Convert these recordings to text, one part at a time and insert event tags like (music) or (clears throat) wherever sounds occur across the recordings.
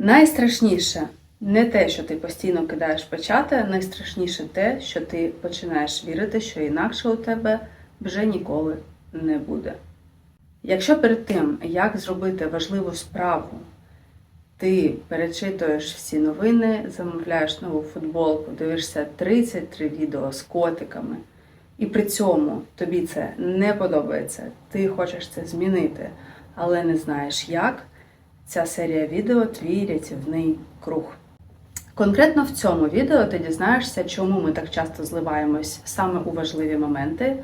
Найстрашніше не те, що ти постійно кидаєш печати, найстрашніше те, що ти починаєш вірити, що інакше у тебе вже ніколи не буде. Якщо перед тим, як зробити важливу справу, ти перечитуєш всі новини, замовляєш нову футболку, дивишся 33 відео з котиками, і при цьому тобі це не подобається, ти хочеш це змінити, але не знаєш як, ця серія відео твій рятівний круг. Конкретно в цьому відео ти дізнаєшся, чому ми так часто зливаємось саме у важливі моменти,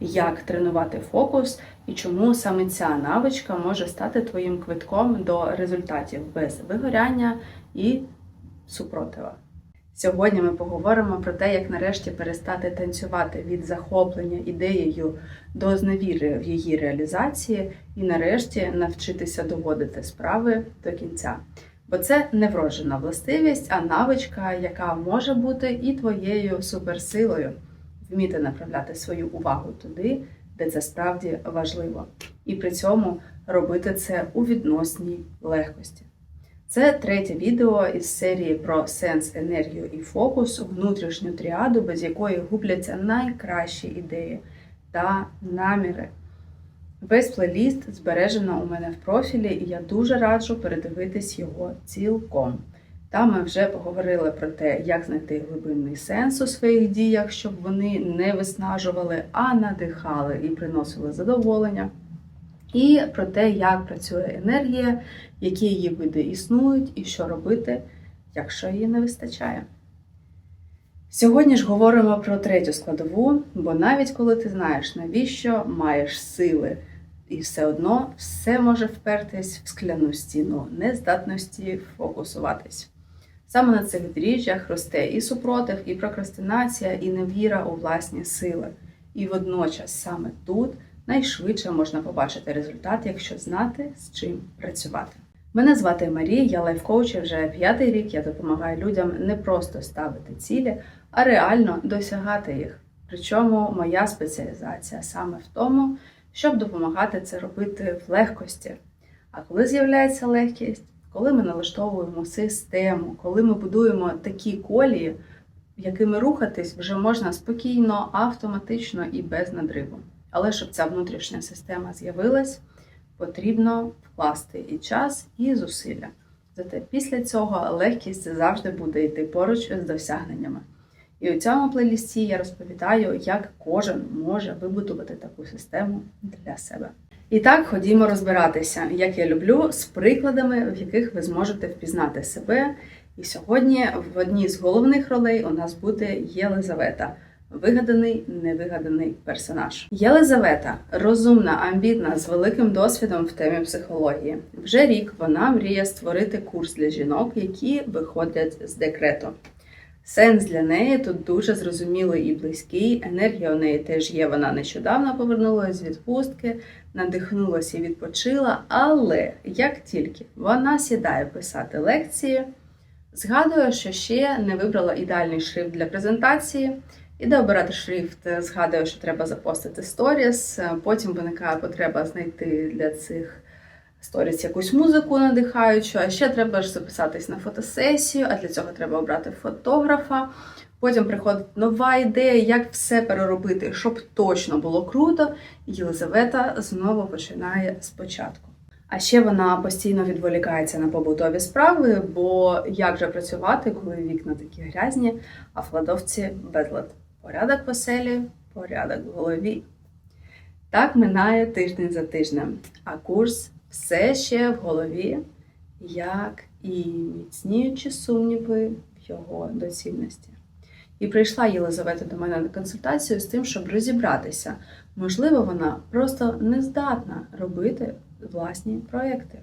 як тренувати фокус і чому саме ця навичка може стати твоїм квитком до результатів без вигоряння і супротива. Сьогодні ми поговоримо про те, як нарешті перестати танцювати від захоплення ідеєю до зневіри в її реалізації, і нарешті навчитися доводити справи до кінця. Бо це не вроджена властивість, а навичка, яка може бути і твоєю суперсилою вміти направляти свою увагу туди, де це справді важливо, і при цьому робити це у відносній легкості. Це третє відео із серії про сенс, енергію і фокус, внутрішню тріаду, без якої губляться найкращі ідеї та наміри. Весь плейліст збережено у мене в профілі, і я дуже раджу передивитись його цілком. Там ми вже поговорили про те, як знайти глибинний сенс у своїх діях, щоб вони не виснажували, а надихали і приносили задоволення. І про те, як працює енергія, які її види існують, і що робити, якщо її не вистачає. Сьогодні ж говоримо про третю складову, бо навіть коли ти знаєш, навіщо маєш сили, і все одно все може впертись в скляну стіну нездатності фокусуватись. Саме на цих дріжджах росте і супротив, і прокрастинація, і невіра у власні сили. І водночас саме тут найшвидше можна побачити результат, якщо знати, з чим працювати. Мене звати Марія, я лайфкоуч вже п'ятий рік я допомагаю людям не просто ставити цілі, а реально досягати їх. Причому моя спеціалізація саме в тому, щоб допомагати це робити в легкості. А коли з'являється легкість, коли ми налаштовуємо систему, коли ми будуємо такі колії, якими рухатись вже можна спокійно, автоматично і без надриву. Але щоб ця внутрішня система з'явилась, потрібно вкласти і час, і зусилля. Зате після цього легкість завжди буде йти поруч з досягненнями. І у цьому плейлісті я розповідаю, як кожен може вибудувати таку систему для себе. І так, ходімо розбиратися, як я люблю, з прикладами, в яких ви зможете впізнати себе. І сьогодні в одній з головних ролей у нас буде Єлизавета. Вигаданий невигаданий персонаж. Єлизавета розумна, амбітна, з великим досвідом в темі психології. Вже рік вона мріє створити курс для жінок, які виходять з декрету. Сенс для неї тут дуже зрозумілий і близький. Енергія у неї теж є. Вона нещодавно повернулася з відпустки, надихнулася і відпочила. Але як тільки вона сідає писати лекції, згадує, що ще не вибрала ідеальний шрифт для презентації. Іде обирати шрифт, згадує, що треба запостити сторіс. Потім виникає потреба знайти для цих сторіс якусь музику надихаючу, а ще треба ж записатись на фотосесію, а для цього треба обрати фотографа. Потім приходить нова ідея, як все переробити, щоб точно було круто. Єлизавета знову починає спочатку. А ще вона постійно відволікається на побутові справи, бо як же працювати, коли вікна такі грязні, а в кладовці безлад. Порядок в оселі, порядок в голові. Так минає тиждень за тижнем, а курс все ще в голові, як і міцніючі сумніви в його доцільності. І прийшла Єлизавета до мене на консультацію з тим, щоб розібратися. Можливо, вона просто не здатна робити власні проекти.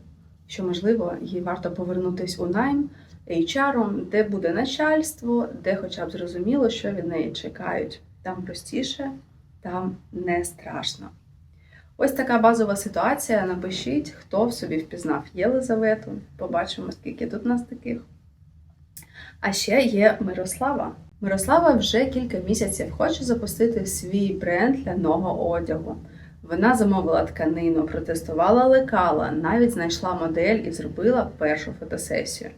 Що, можливо, їй варто повернутися у найм HR, де буде начальство, де хоча б зрозуміло, що від неї чекають. Там простіше, там не страшно. Ось така базова ситуація. Напишіть, хто в собі впізнав Єлизавету. Побачимо, скільки тут нас таких. А ще є Мирослава. Мирослава вже кілька місяців хоче запустити свій бренд ляного одягу. Вона замовила тканину, протестувала лекала, навіть знайшла модель і зробила першу фотосесію.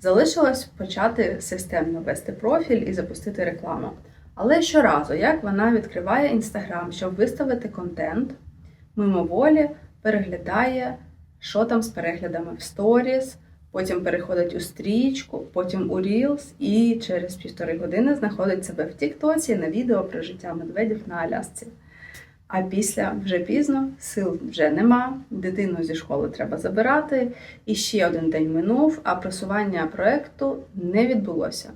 Залишилось почати системно вести профіль і запустити рекламу. Але щоразу, як вона відкриває інстаграм, щоб виставити контент, мимоволі переглядає, що там з переглядами в сторіс, потім переходить у стрічку, потім у Reels і через півтори години знаходить себе в Тіктоці на відео про життя медведів на Алясці. А після вже пізно, сил вже нема, дитину зі школи треба забирати, і ще один день минув, а просування проекту не відбулося.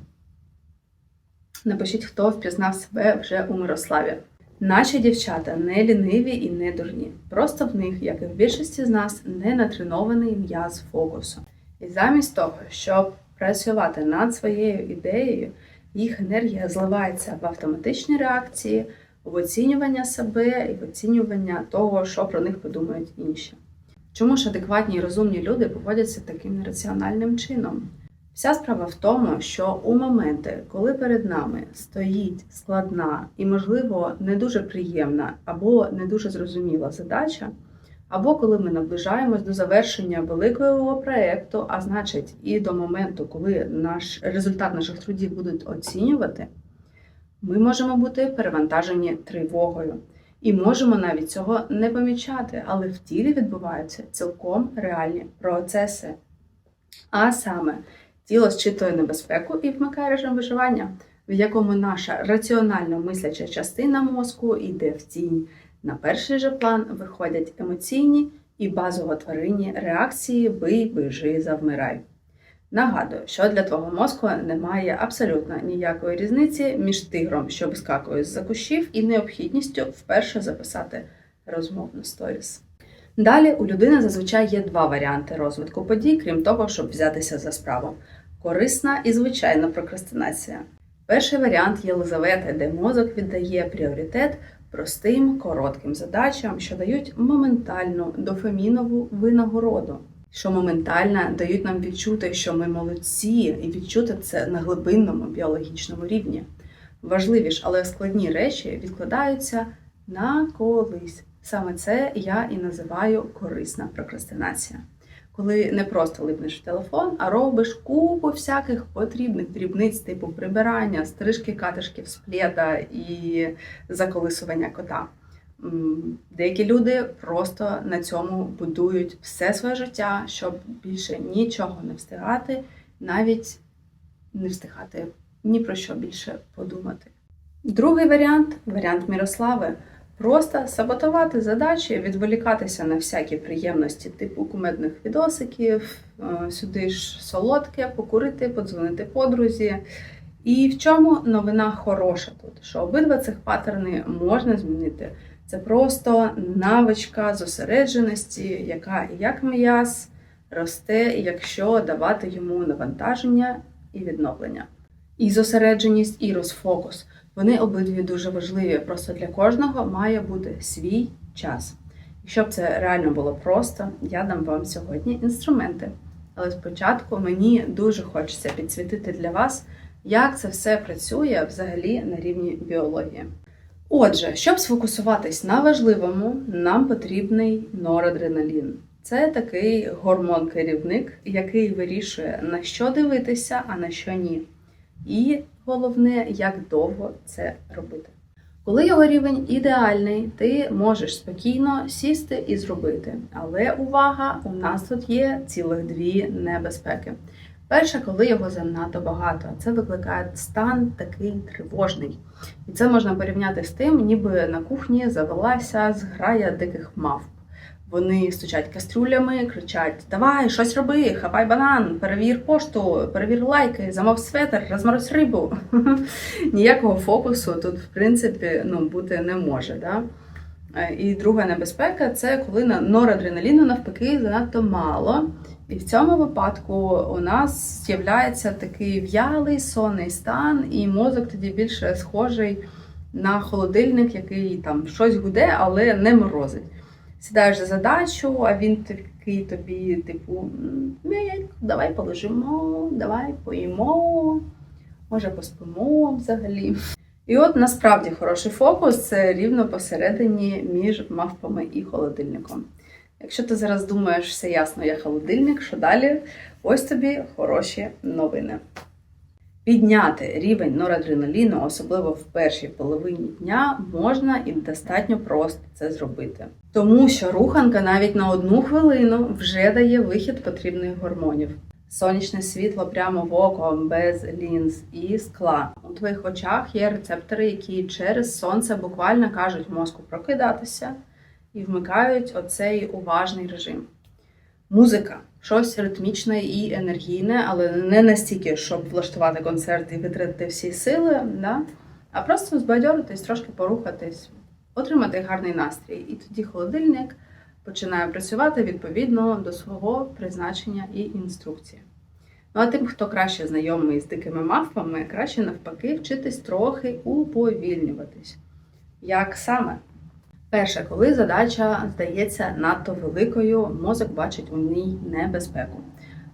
Напишіть, хто впізнав себе вже у Мирославі. Наші дівчата не ліниві і не дурні. Просто в них, як і в більшості з нас, не натренований м'яз фокусу. І замість того, щоб працювати над своєю ідеєю, їх енергія зливається в автоматичні реакції, в оцінювання себе і в оцінювання того, що про них подумають інші. Чому ж адекватні і розумні люди поводяться таким нераціональним чином? Вся справа в тому, що у моменти, коли перед нами стоїть складна і, можливо, не дуже приємна або не дуже зрозуміла задача, або коли ми наближаємось до завершення великого проєкту, а значить, і до моменту, коли наш результат наших трудів будуть оцінювати, ми можемо бути перевантажені тривогою. І можемо навіть цього не помічати, але в тілі відбуваються цілком реальні процеси. А саме, тіло зчитує небезпеку і вмикає режим виживання, в якому наша раціонально мисляча частина мозку йде в тінь. На перший же план виходять емоційні і базово тваринні реакції бий, бежи, завмирай. Нагадую, що для твого мозку немає абсолютно ніякої різниці між тигром, що вискакує з-за кущів, і необхідністю вперше записати розмовну сторіс. Далі у людини зазвичай є два варіанти розвитку подій, крім того, щоб взятися за справу: корисна і звичайна прокрастинація. Перший варіант Єлизавети, де мозок віддає пріоритет простим, коротким задачам, що дають моментальну дофамінову винагороду, що моментально дають нам відчути, що ми молодці, і відчути це на глибинному біологічному рівні. Важливі ж, але складні речі відкладаються на колись. Саме це я і називаю корисна прокрастинація. Коли не просто липнеш в телефон, а робиш купу всяких потрібних дрібниць, типу прибирання, стрижки катишків з пледа і заколисування кота. Деякі люди просто на цьому будують все своє життя, щоб більше нічого не встигати, навіть не встигати ні про що більше подумати. Другий варіант варіант Мірослави. Просто саботувати задачі, відволікатися на всякі приємності, типу кумедних відосиків, е, сюди ж солодке, покурити, подзвонити подрузі. І в чому новина хороша тут? Що обидва цих паттерни можна змінити. Це просто навичка зосередженості, яка як м'яз росте, якщо давати йому навантаження і відновлення. І зосередженість, і розфокус. Вони обидві дуже важливі. Просто для кожного має бути свій час. І щоб це реально було просто, я дам вам сьогодні інструменти. Але спочатку мені дуже хочеться підсвітити для вас, як це все працює взагалі на рівні біології. Отже, щоб сфокусуватись на важливому, нам потрібний норадреналін. Це такий гормон-керівник, який вирішує, на що дивитися, а на що ні. І головне, як довго це робити. Коли його рівень ідеальний, ти можеш спокійно сісти і зробити. Але увага, у нас тут є цілих дві небезпеки. Перша, коли його занадто багато, це викликає стан такий тривожний. І це можна порівняти з тим, ніби на кухні завелася зграя диких мавп. Вони стучать кастрюлями, кричать: Давай, щось роби, хапай банан, перевір пошту, перевір лайки, замов светр, розморозь рибу. (laughs) Ніякого фокусу тут, в принципі, ну, бути не може. Да? Е, І друга небезпека це коли на норадреналіну навпаки занадто мало. І в цьому випадку у нас з'являється такий в'ялий сонний стан, і мозок тоді більше схожий на холодильник, який там щось гуде, але не морозить сідаєш за задачу, а він такий тобі, типу, давай полежимо, давай поїмо, може поспимо взагалі. І от насправді хороший фокус це рівно посередині між мавпами і холодильником. Якщо ти зараз думаєш, все ясно, я холодильник, що далі? Ось тобі хороші новини. Підняти рівень норадреналіну, особливо в першій половині дня, можна і достатньо просто це зробити. Тому що руханка навіть на одну хвилину вже дає вихід потрібних гормонів. Сонячне світло прямо в око, без лінз і скла. У твоїх очах є рецептори, які через сонце буквально кажуть мозку прокидатися і вмикають оцей уважний режим. Музика щось ритмічне і енергійне, але не настільки, щоб влаштувати концерт і витратити всі сили, да? а просто збадьоритись, трошки порухатись, отримати гарний настрій. І тоді холодильник починає працювати відповідно до свого призначення і інструкції. Ну а тим, хто краще знайомий з дикими мавпами, краще навпаки вчитись трохи уповільнюватись. Як саме? Перше, коли задача здається надто великою, мозок бачить у ній небезпеку.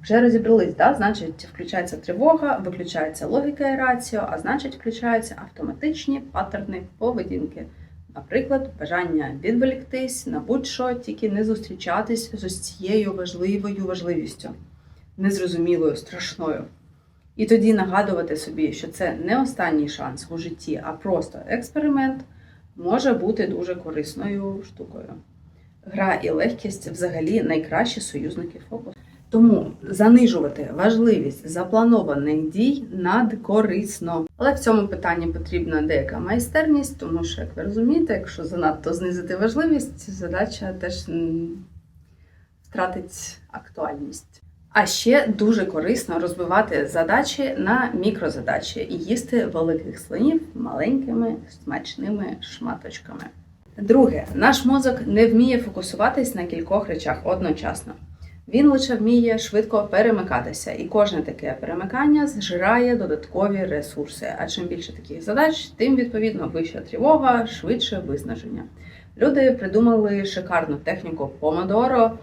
Вже розібрались, да? значить, включається тривога, виключається логіка і раціо, а значить, включаються автоматичні паттерни поведінки. Наприклад, бажання відволіктись на будь-що, тільки не зустрічатись з ось цією важливою важливістю, незрозумілою, страшною. І тоді нагадувати собі, що це не останній шанс у житті, а просто експеримент може бути дуже корисною штукою. Гра і легкість взагалі найкращі союзники фокусу. Тому занижувати важливість запланованих дій надкорисно. Але в цьому питанні потрібна деяка майстерність, тому що, як ви розумієте, якщо занадто знизити важливість, задача теж втратить актуальність. А ще дуже корисно розбивати задачі на мікрозадачі і їсти великих слонів маленькими смачними шматочками. Друге, наш мозок не вміє фокусуватись на кількох речах одночасно. Він лише вміє швидко перемикатися, і кожне таке перемикання зжирає додаткові ресурси. А чим більше таких задач, тим відповідно вища тривога, швидше виснаження. Люди придумали шикарну техніку помодоро.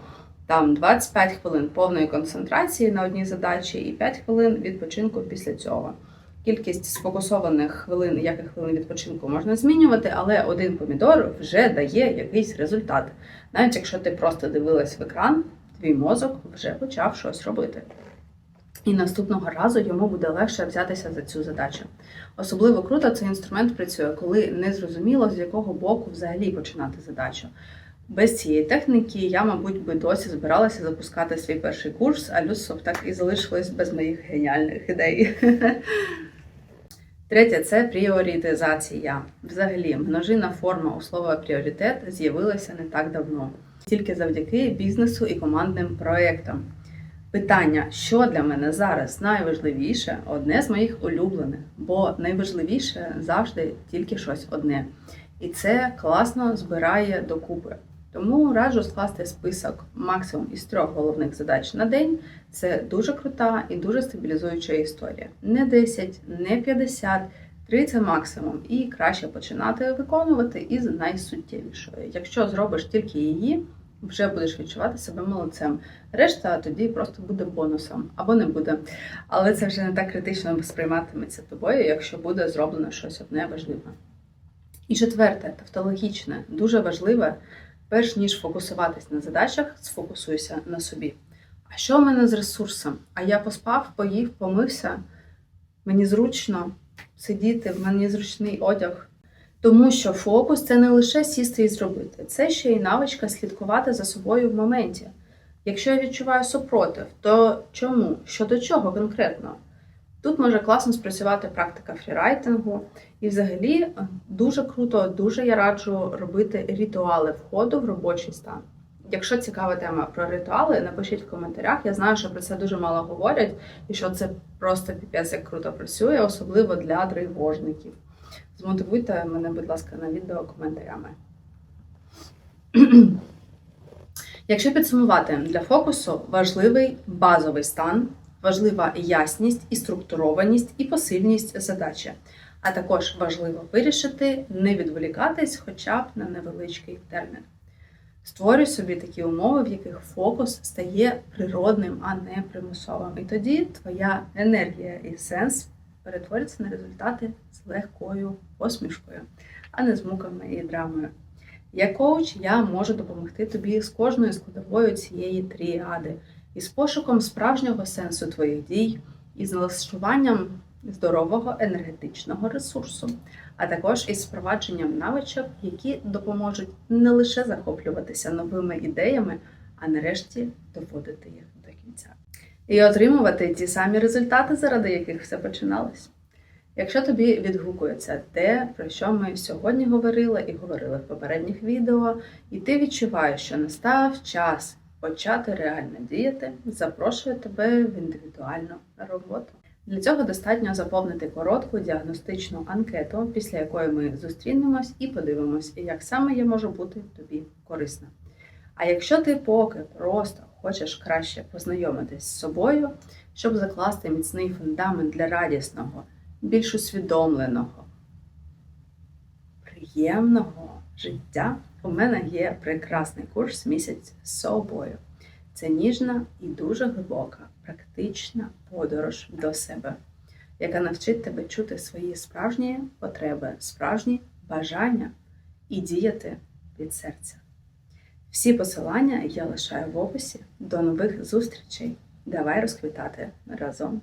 Там 25 хвилин повної концентрації на одній задачі і 5 хвилин відпочинку після цього. Кількість сфокусованих хвилин, як і хвилин відпочинку можна змінювати, але один помідор вже дає якийсь результат. Навіть якщо ти просто дивилась в екран, твій мозок вже почав щось робити. І наступного разу йому буде легше взятися за цю задачу. Особливо круто цей інструмент працює, коли не зрозуміло, з якого боку взагалі починати задачу. Без цієї техніки я, мабуть, би досі збиралася запускати свій перший курс, а Люсов так і залишилось без моїх геніальних ідей. (laughs) Третє це пріоритизація. Взагалі, множина форма у слова пріоритет з'явилася не так давно, тільки завдяки бізнесу і командним проєктам. Питання, що для мене зараз найважливіше, одне з моїх улюблених, бо найважливіше завжди тільки щось одне. І це класно збирає докупи. Тому раджу скласти список максимум із трьох головних задач на день. Це дуже крута і дуже стабілізуюча історія. Не 10, не 50, 3 це максимум. І краще починати виконувати із найсуттєвішої. Якщо зробиш тільки її, вже будеш відчувати себе молодцем. Решта тоді просто буде бонусом або не буде. Але це вже не так критично сприйматиметься тобою, якщо буде зроблено щось одне важливе. І четверте, тавтологічне, дуже важливе, перш ніж фокусуватись на задачах, сфокусуйся на собі. А що в мене з ресурсом? А я поспав, поїв, помився. Мені зручно сидіти, в мене зручний одяг. Тому що фокус це не лише сісти і зробити, це ще й навичка слідкувати за собою в моменті. Якщо я відчуваю супротив, то чому? Щодо чого конкретно? Тут може класно спрацювати практика фрірайтингу. І взагалі дуже круто, дуже я раджу робити ритуали входу в робочий стан. Якщо цікава тема про ритуали, напишіть в коментарях. Я знаю, що про це дуже мало говорять, і що це просто піпець як круто працює, особливо для тривожників. Змотивуйте мене, будь ласка, на відео коментарями. (clears throat) Якщо підсумувати, для фокусу важливий базовий стан, важлива ясність і структурованість і посильність задачі. А також важливо вирішити не відволікатись хоча б на невеличкий термін. Створюй собі такі умови, в яких фокус стає природним, а не примусовим. І тоді твоя енергія і сенс перетворяться на результати з легкою посмішкою, а не з муками і драмою. Як коуч я можу допомогти тобі з кожною складовою цієї тріади, із пошуком справжнього сенсу твоїх дій, і з налаштуванням здорового енергетичного ресурсу, а також із впровадженням навичок, які допоможуть не лише захоплюватися новими ідеями, а нарешті доводити їх до кінця. І отримувати ті самі результати, заради яких все починалось. Якщо тобі відгукується те, про що ми сьогодні говорили і говорили в попередніх відео, і ти відчуваєш, що настав час почати реально діяти, запрошую тебе в індивідуальну роботу. Для цього достатньо заповнити коротку діагностичну анкету, після якої ми зустрінемось і подивимось, як саме я можу бути тобі корисна. А якщо ти поки просто хочеш краще познайомитись з собою, щоб закласти міцний фундамент для радісного, більш усвідомленого, приємного життя, у мене є прекрасний курс місяць з собою. Це ніжна і дуже глибока, практична подорож до себе, яка навчить тебе чути свої справжні потреби, справжні бажання і діяти від серця. Всі посилання я лишаю в описі. До нових зустрічей. Давай розквітати разом.